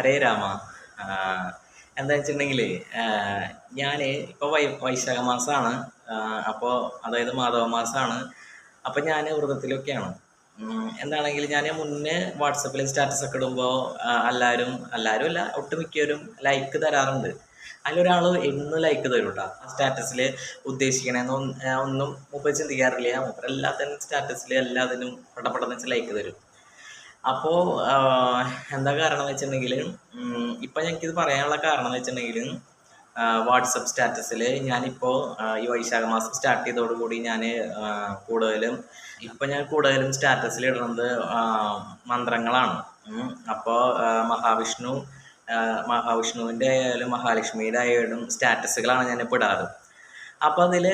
ഹരേ രാമ. എന്താ വെച്ചിട്ടുണ്ടെങ്കിൽ ഞാൻ ഇപ്പോൾ വൈ വൈശാഖ മാസമാണ് അപ്പോൾ അതായത് മാധവ മാസമാണ് അപ്പോൾ ഞാൻ വ്രതത്തിലൊക്കെയാണ്. എന്താണെങ്കിൽ ഞാൻ മുന്നേ വാട്സപ്പിൽ സ്റ്റാറ്റസ് ഒക്കെ ഇടുമ്പോൾ എല്ലാവരും എല്ലാവരും അല്ല ഒട്ടുമിക്കവരും ലൈക്ക് തരാറുണ്ട്. അതിലൊരാൾ എന്നും ലൈക്ക് തരും കേട്ടോ ആ സ്റ്റാറ്റസിൽ ഉദ്ദേശിക്കണമെന്ന് ഒന്നും ഒന്നും ചിന്തിക്കാറില്ല. മുപ്പ എല്ലാത്തിനും സ്റ്റാറ്റസിൽ എല്ലാത്തിനും പെട്ടപ്പെട്ടെന്ന് വെച്ച് ലൈക്ക് തരും. അപ്പോൾ എന്താ കാരണം വെച്ചിട്ടുണ്ടെങ്കിൽ ഇപ്പം ഞങ്ങൾക്കിത് പറയാനുള്ള കാരണം എന്ന് വെച്ചിട്ടുണ്ടെങ്കിൽ വാട്സപ്പ് സ്റ്റാറ്റസിൽ ഞാനിപ്പോൾ ഈ വൈശാഖ മാസം സ്റ്റാർട്ട് ചെയ്തതോടുകൂടി ഞാൻ കൂടുതലും ഇപ്പം ഞാൻ കൂടുതലും സ്റ്റാറ്റസിൽ ഇടുന്നത് മന്ത്രങ്ങളാണ്. അപ്പോ മഹാവിഷ്ണു മഹാവിഷ്ണുവിന്റെ ആയാലും മഹാലക്ഷ്മിയുടെ ആയാലും സ്റ്റാറ്റസുകളാണ് ഞാനിപ്പോൾ ഇടാറ്. അപ്പോൾ അതിൽ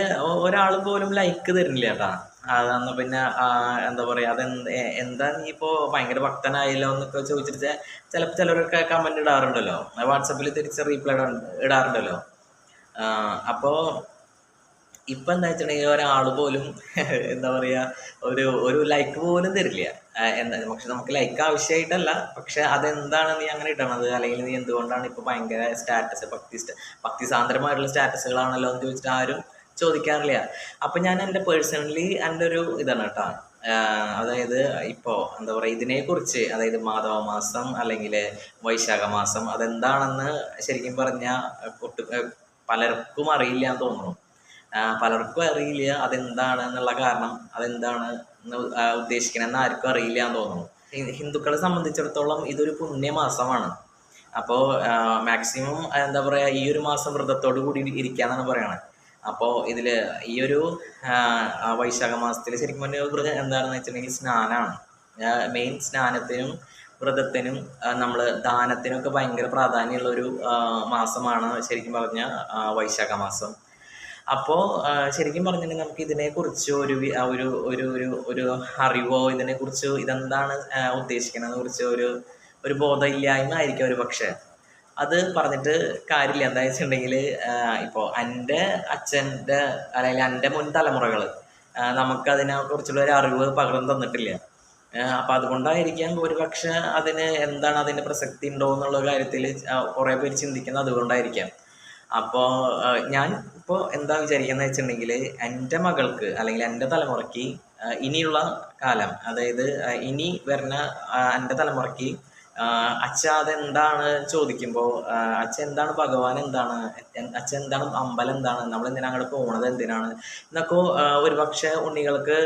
ഒരാൾ പോലും ലൈക്ക് തരുന്നില്ല കേട്ടാ. അതെന്ന് പിന്നെ എന്താ പറയുക അതെന്ത് എന്താ നീ ഇപ്പോൾ ഭയങ്കര ഭക്തനായല്ലോ എന്നൊക്കെ ചോദിച്ചിട്ട് ചിലപ്പോൾ ചിലരൊക്കെ കമന്റ് ഇടാറുണ്ടല്ലോ. വാട്സപ്പിൽ തിരിച്ച് റീപ്ലൈ ഇടാറുണ്ടല്ലോ. അപ്പോൾ ഇപ്പം എന്താ വെച്ചിട്ടുണ്ടെങ്കിൽ ഒരാൾ പോലും എന്താ പറയുക ഒരു ഒരു ലൈക്ക് പോലും തരില്ല. എന്താ പക്ഷെ നമുക്ക് ലൈക്ക് ആവശ്യമായിട്ടല്ല പക്ഷെ അതെന്താണ് നീ അങ്ങനെ ഇടണത്? അല്ലെങ്കിൽ നീ എന്തുകൊണ്ടാണ് ഇപ്പോൾ ഭയങ്കര സ്റ്റാറ്റസ് ഭക്തി ഭക്തി സാന്ദ്രമായിട്ടുള്ള സ്റ്റാറ്റസുകളാണല്ലോ എന്ന് ചോദിച്ചിട്ട് ആരും ചോദിക്കാറില്ല. അപ്പം ഞാൻ എന്റെ പേഴ്സണലി എന്റെ ഒരു ഇതാണ് കേട്ടോ. അതായത് ഇപ്പോൾ എന്താ പറയുക ഇതിനെക്കുറിച്ച് അതായത് മാധവ മാസം അല്ലെങ്കിൽ വൈശാഖ മാസം അതെന്താണെന്ന് ശരിക്കും പറഞ്ഞാൽ ഒട്ട് പലർക്കും അറിയില്ല എന്ന് തോന്നുന്നു. പലർക്കും അറിയില്ല അതെന്താണ് എന്നുള്ള കാരണം അതെന്താണ് ഉദ്ദേശിക്കണമെന്ന് ആർക്കും അറിയില്ല എന്ന് തോന്നുന്നു. ഹിന്ദുക്കളെ സംബന്ധിച്ചിടത്തോളം ഇതൊരു പുണ്യമാസമാണ് അപ്പോൾ മാക്സിമം എന്താ പറയുക ഈ ഒരു മാസം വ്രതത്തോടു കൂടി ഇരിക്കാന്നാണ് പറയണത് അപ്പോൾ ഇതിൽ ഈ ഒരു വൈശാഖ മാസത്തിൽ ശരിക്കും പറഞ്ഞാൽ വ്രതം എന്താണെന്ന് വെച്ചിട്ടുണ്ടെങ്കിൽ സ്നാനമാണ് മെയിൻ സ്നാനത്തിനും വ്രതത്തിനും നമ്മൾ ദാനത്തിനൊക്കെ ഭയങ്കര പ്രാധാന്യമുള്ള ഒരു മാസമാണ് ശരിക്കും പറഞ്ഞാൽ വൈശാഖ മാസം. അപ്പോൾ ശരിക്കും പറഞ്ഞിട്ടുണ്ടെങ്കിൽ നമുക്ക് ഇതിനെക്കുറിച്ച് ഒരു ഒരു ഒരു ഒരു ഒരു അറിവോ ഇതിനെക്കുറിച്ച് ഇതെന്താണ് ഉദ്ദേശിക്കുന്നതിനെ കുറിച്ച് ഒരു ഒരു ബോധമില്ലായ്മ ആയിരിക്കും ഒരു പക്ഷേ. അത് പറഞ്ഞിട്ട് കാര്യമില്ല. എന്താ വെച്ചിട്ടുണ്ടെങ്കിൽ ഇപ്പോൾ എന്റെ അച്ഛന്റെ അല്ലെങ്കിൽ എന്റെ മുൻ തലമുറകൾ നമുക്ക് അതിനെക്കുറിച്ചുള്ള ഒരു അറിവ് പകർന്നു തന്നിട്ടില്ല. അപ്പം അതുകൊണ്ടായിരിക്കാം ഒരുപക്ഷെ അതിന് എന്താണ് അതിന്റെ പ്രസക്തി ഉണ്ടോ എന്നുള്ള കാര്യത്തിൽ കുറേ പേര് ചിന്തിക്കുന്നത് അതുകൊണ്ടായിരിക്കാം. അപ്പോൾ ഞാൻ ഇപ്പോൾ എന്താ വിചാരിക്കുന്നത് വെച്ചിട്ടുണ്ടെങ്കിൽ എന്റെ മകൾക്ക് അല്ലെങ്കിൽ എന്റെ തലമുറയ്ക്ക് ഇനിയുള്ള കാലം അതായത് ഇനി വരുന്ന എന്റെ തലമുറയ്ക്ക് അച്ഛ അതെന്താണ് ചോദിക്കുമ്പോൾ അച്ഛൻ എന്താണ് ഭഗവാൻ എന്താണ് അച്ഛ എന്താണ് അമ്പലം എന്താണ് നമ്മൾ എന്തിനാ അങ്ങോട്ട് പോണത് എന്തിനാണ് എന്നൊക്കെ ഒരുപക്ഷെ ഉണ്ണികൾക്ക്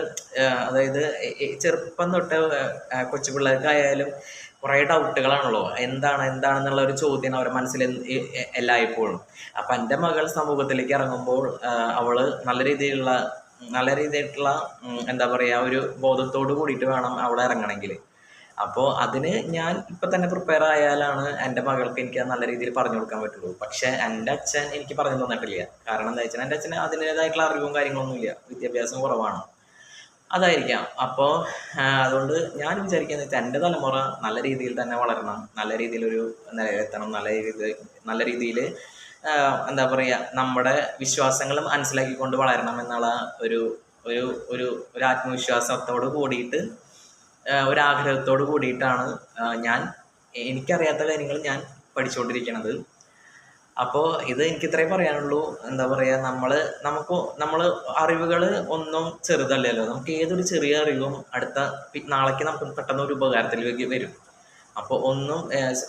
അതായത് ചെറുപ്പം തൊട്ട് കൊച്ചു പിള്ളേർക്കായാലും കുറേ ഡൗട്ടുകളാണല്ലോ. എന്താണ് എന്താണെന്നുള്ള ഒരു ചോദ്യം അവരുടെ മനസ്സിൽ എല്ലായ്പ്പോഴും. അപ്പം എന്റെ മകൾ സമൂഹത്തിലേക്ക് ഇറങ്ങുമ്പോൾ അവൾ നല്ല രീതിയിലുള്ള നല്ല രീതിയിലുള്ള എന്താ പറയുക ഒരു ബോധത്തോട് കൂടിയിട്ട് വേണം അവളെ ഇറങ്ങണമെങ്കിൽ അപ്പോൾ അതിന് ഞാൻ ഇപ്പം തന്നെ പ്രിപ്പയർ ആയാലാണ് എന്റെ മകൾക്ക് എനിക്ക് നല്ല രീതിയിൽ പറഞ്ഞു കൊടുക്കാൻ പറ്റുള്ളൂ. പക്ഷേ എന്റെ അച്ഛൻ എനിക്ക് പറഞ്ഞു തന്നിട്ടില്ല. കാരണം എന്താ വെച്ചാൽ എന്റെ അച്ഛന് അതിന്റേതായിട്ടുള്ള അറിവും കാര്യങ്ങളൊന്നുമില്ല വിദ്യാഭ്യാസം കുറവാണ്. അതായിരിക്കാം. അപ്പോൾ അതുകൊണ്ട് ഞാൻ വിചാരിക്കുന്നത് എന്റെ തലമുറ നല്ല രീതിയിൽ തന്നെ വളരണം. നല്ല രീതിയിലൊരു നിലയിലെത്തണം. നല്ല രീതിയിൽ നല്ല രീതിയിൽ എന്താ പറയുക നമ്മുടെ വിശ്വാസങ്ങൾ മനസ്സിലാക്കിക്കൊണ്ട് വളരണം എന്നുള്ള ഒരു ഒരു ഒരു ഒരു ആത്മവിശ്വാസത്തോട് കൂടിയിട്ട് ഒരാഗ്രഹത്തോട് കൂടിയിട്ടാണ് ഞാൻ എനിക്കറിയാത്ത കാര്യങ്ങൾ ഞാൻ പഠിച്ചുകൊണ്ടിരിക്കുന്നത് അപ്പോൾ ഇത് എനിക്ക് ഇത്രയും പറയാനുള്ളൂ. എന്താ പറയുക നമ്മൾ നമുക്ക് നമ്മൾ അറിവുകൾ ഒന്നും ചെറുതല്ലല്ലോ. നമുക്ക് ഏതൊരു ചെറിയ അറിവും അടുത്ത നാളേക്ക് നമുക്ക് പെട്ടെന്ന് ഒരു ഉപകാരത്തിലേക്ക് വരും. അപ്പോൾ ഒന്നും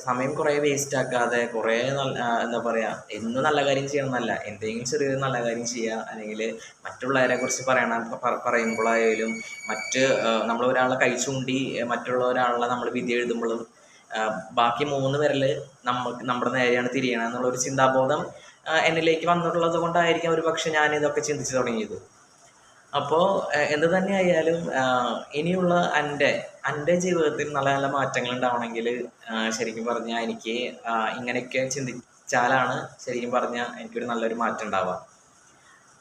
സമയം കുറേ വേസ്റ്റ് ആക്കാതെ കുറേ നല്ല എന്താ പറയുക എന്നും നല്ല കാര്യം ചെയ്യണമെന്നല്ല എന്തെങ്കിലും ചെറിയൊരു നല്ല കാര്യം ചെയ്യുക അല്ലെങ്കിൽ മറ്റുള്ളവരെ കുറിച്ച് പറയണ പറയുമ്പോഴായാലും മറ്റ് നമ്മൾ ഒരാളെ കഴിച്ചുകൊണ്ടി മറ്റുള്ള ഒരാളെ നമ്മൾ വിധി എഴുതുമ്പോഴും ബാക്കി മൂന്ന് പേരിൽ നമുക്ക് നമ്മുടെ നേരെയാണ് തിരിയണം എന്നുള്ള ഒരു ചിന്താബോധം എന്നിലേക്ക് വന്നിട്ടുള്ളത് കൊണ്ടായിരിക്കാം ഒരു പക്ഷെ ഞാൻ ഇതൊക്കെ ചിന്തിച്ചു തുടങ്ങിയത്. അപ്പോൾ എന്ത് തന്നെ ആയാലും ഇനിയുള്ള എന്റെ എന്റെ ജീവിതത്തിൽ നല്ല നല്ല മാറ്റങ്ങൾ ഉണ്ടാവണമെങ്കിൽ ശരിക്കും പറഞ്ഞാൽ എനിക്ക് ഇങ്ങനെയൊക്കെ ചിന്തിച്ചാലാണ് ശരിക്കും പറഞ്ഞാൽ എനിക്കൊരു നല്ലൊരു മാറ്റം ഉണ്ടാവുക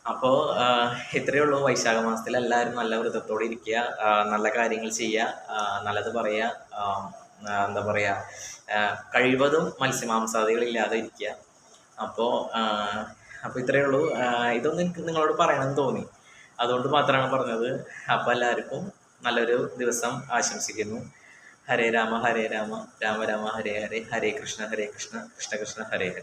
അപ്പോൾ ഇത്രയേ ഉള്ളൂ. വൈശാഖ മാസത്തിൽ എല്ലാവരും നല്ല വൃത്തത്തോടെ ഇരിക്കുക നല്ല കാര്യങ്ങൾ ചെയ്യുക നല്ലത് പറയുക എന്താ പറയുക കഴിവതും മത്സ്യമാംസാദികളില്ലാതെ ഇരിക്കുക. അപ്പോൾ അപ്പോൾ ഇത്രയേ ഉള്ളൂ. ഇതൊന്നും എനിക്ക് നിങ്ങളോട് പറയണമെന്ന് തോന്നി. അതുകൊണ്ട് മാത്രമാണ് പറഞ്ഞത്. അപ്പോൾ എല്ലാവർക്കും നല്ലൊരു ദിവസം ആശംസിക്കുന്നു. ഹരേ രാമ ഹരേ രാമ രാമ രാമ ഹരേ ഹരേ ഹരേ കൃഷ്ണ ഹരേ കൃഷ്ണ കൃഷ്ണ കൃഷ്ണ ഹരേ ഹരേ.